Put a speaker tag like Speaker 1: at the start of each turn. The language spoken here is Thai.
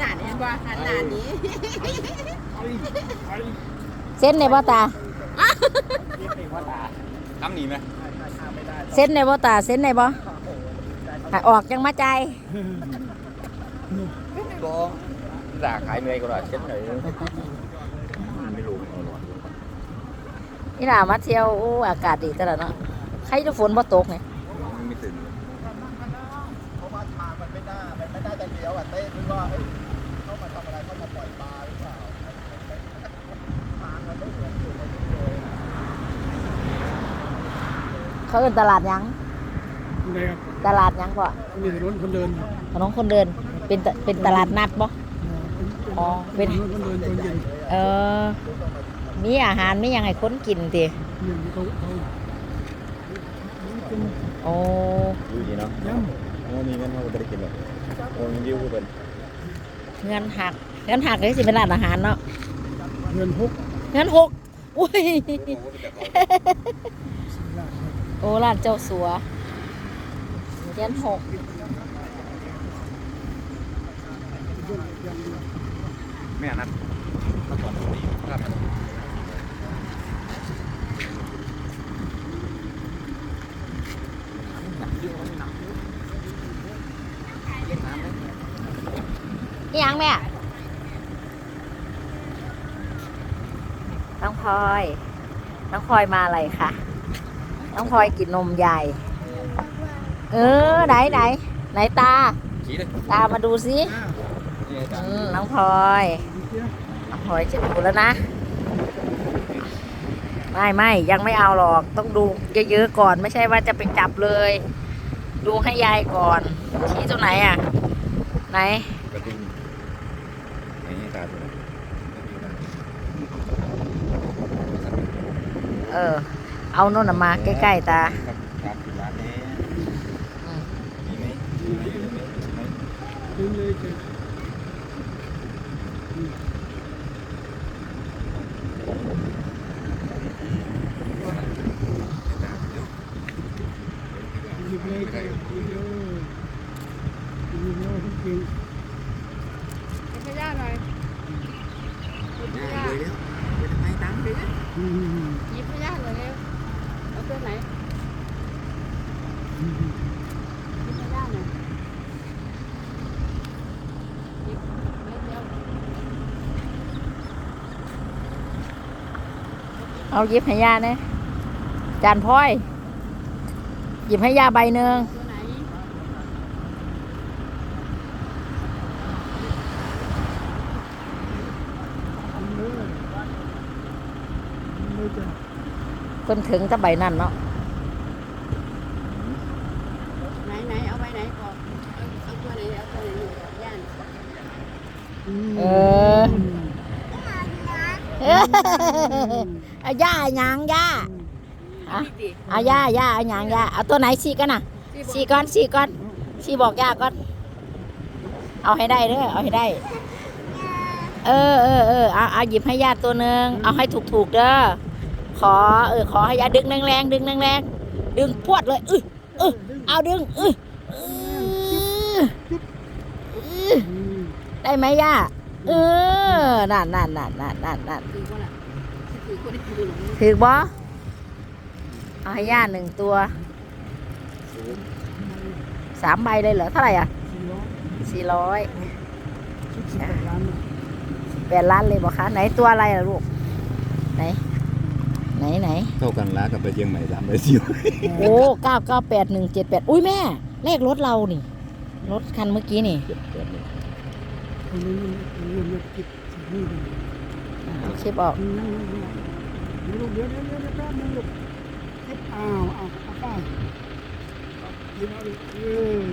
Speaker 1: หนาเนี่ยว่าหันหนานี้
Speaker 2: เส้นในบ่ตา
Speaker 3: ทำหนีไหม
Speaker 2: เส้นในบ่ตาเส้นในบ่ให้ออกจังมาใจาย
Speaker 3: ก็ด่าขายเนยก็ได้เช็ดหน่อยไม่รู้
Speaker 2: นี่ล่ะมาเที่ยวโอ้อากาศดีตลอดเนาะใครจะฝนบ่ตกเนี่ย
Speaker 3: ไม่ตื่น
Speaker 4: เพราะว่าทางมันไม่น่ามันไม่น่าจะเลี้ยวอะเต้นึกว่า เฮ้ยเข้ามาทำอะไรเข้ามาปล่อยปลาหรือเปล่าทางมันไม่เหมือนอยู่ในนี้เลยอะ
Speaker 2: เขาเอิ้นตลาดหยัง
Speaker 5: นี่ครับ
Speaker 2: ตลาดหยังบ่
Speaker 5: มีถนนคนเดิน
Speaker 2: ถนนคนเดิน เป็นตเป็นตลาดนัดบ่ อ๋อเป็น
Speaker 5: ถนนคนเดินตอนเย็น
Speaker 2: เออ มีอาหารมีหยังให้คนกินติ
Speaker 5: เนี่ยเขาเขา
Speaker 2: โอ้
Speaker 3: ดูดีเนาะ
Speaker 5: ย่
Speaker 3: โอ้มีเงินเขาก็ไม่ได้กินหรอกโอ้ยังยิ้วเป็น
Speaker 2: เงินหัก เงินหักเลยสิเป็นร้านอาหารเนาะำ
Speaker 5: เงินหก
Speaker 2: เงินหกอุ้ยโอ้ร้านเจ้าสัวเงินหก
Speaker 3: แม่นัดมาก่อนนี้ครับ
Speaker 2: นี่ยังแม่ น้องพลอย น้องพลอยมาอะไรคะน้องพลอยกินนมใหญ่ เออไหนไหนไหนตา
Speaker 3: ชี้เลย
Speaker 2: ตามาดูสิ
Speaker 3: นี่จ้ะ
Speaker 2: อืมน้องพลอยน้องพลอยจะดูแล้วนะ ไม่ไม่ยังไม่เอาหรอก ต้องดูเยอะๆก่อนไม่ใช่ว่าจะไปจับเลย ดูให้ยายก่อน ชี้ตรงไหนอะ ไหน
Speaker 3: กระดิ่งไหนตาตัว
Speaker 2: เออ เอาโน่นนะมาใกล้ๆตา
Speaker 3: ครับครับถึงร้านนี้
Speaker 2: อืม
Speaker 3: มีไหมมีไหมมีไหมมีไหม
Speaker 5: ดึงเลยเจ๊หยิบเลยเจ๊หยิบเลยหยิบเลยทุกที
Speaker 1: พยาหน่อย
Speaker 3: เลยแล้วไปทำไมตังค์เลยนะ
Speaker 5: อืม
Speaker 1: หยิบพยาหน่อยเร็วเอาตัวไหน หยิบพยาหน่อยหยิบไม่เดียว
Speaker 2: เอาหยิบให้ยาเนี่ยจานพลอยหยิบให้ยาใบหนึ่ง
Speaker 1: ตัวไหน
Speaker 5: เลยเลยเจ๊
Speaker 2: เพิ่นถึงจะใบนั่นเนาะ
Speaker 1: ไหนไหนเอาไปไหนก่อนเอาเอาตัวไหนเอาตัวไหนอยู่ย่าน
Speaker 2: เออเอาย่าหยังย่าอะเอาย่าย่าเอาหยังย่าเอาตัวไหนสีกันน่ะสีก้อนสีก้อนสีบอกย่าก้อน เอาให้ได้เด้อเอาให้ได้ เออเออเออเอาเอาหยิบให้ย่าตัวหนึ่งเอาให้ถูกถูกๆเด้อขอเออขอให้ย่าดึงแรงๆดึงแรงๆดึงพวดเลยอื้ออื้อเอาดึงอื้ออื้ออื้อ ได้ไหมย่าเออนั่นนั่นนั่นนั่นนั่นนั่น
Speaker 1: ถือว่าล่ะถือคนที่ถือหลง
Speaker 2: ถือบ่เอาให้ย่าหนึ่งตัวสามใบเลยเหรอเท่าไหร่อะ
Speaker 5: สี่ร้อย
Speaker 2: สี่ร้อย
Speaker 5: ชุดสิบแปดล้านน่ะ
Speaker 2: แปดล้านเลยบอกคะไหนตัวอะไรล่ะลูก ไหน ไหนไหน
Speaker 3: เท่ากันล้ากับไปเชียงใหม่สามไปสิว
Speaker 2: โอ้เก้าเก้าแปดหนึ่งเจ็ดแปดอุ้ยแม่ เลขรถเรานี่ รถคันเมื่อกี้นี่
Speaker 3: เจ็
Speaker 5: บ
Speaker 2: อาคลิปออก
Speaker 5: ลูกเดี๋ยวเดี๋ยวเดี๋ยวแป๊บนึงลูกเก็บอ้าวอ้าวเอาไปหยิบเอาดิเออ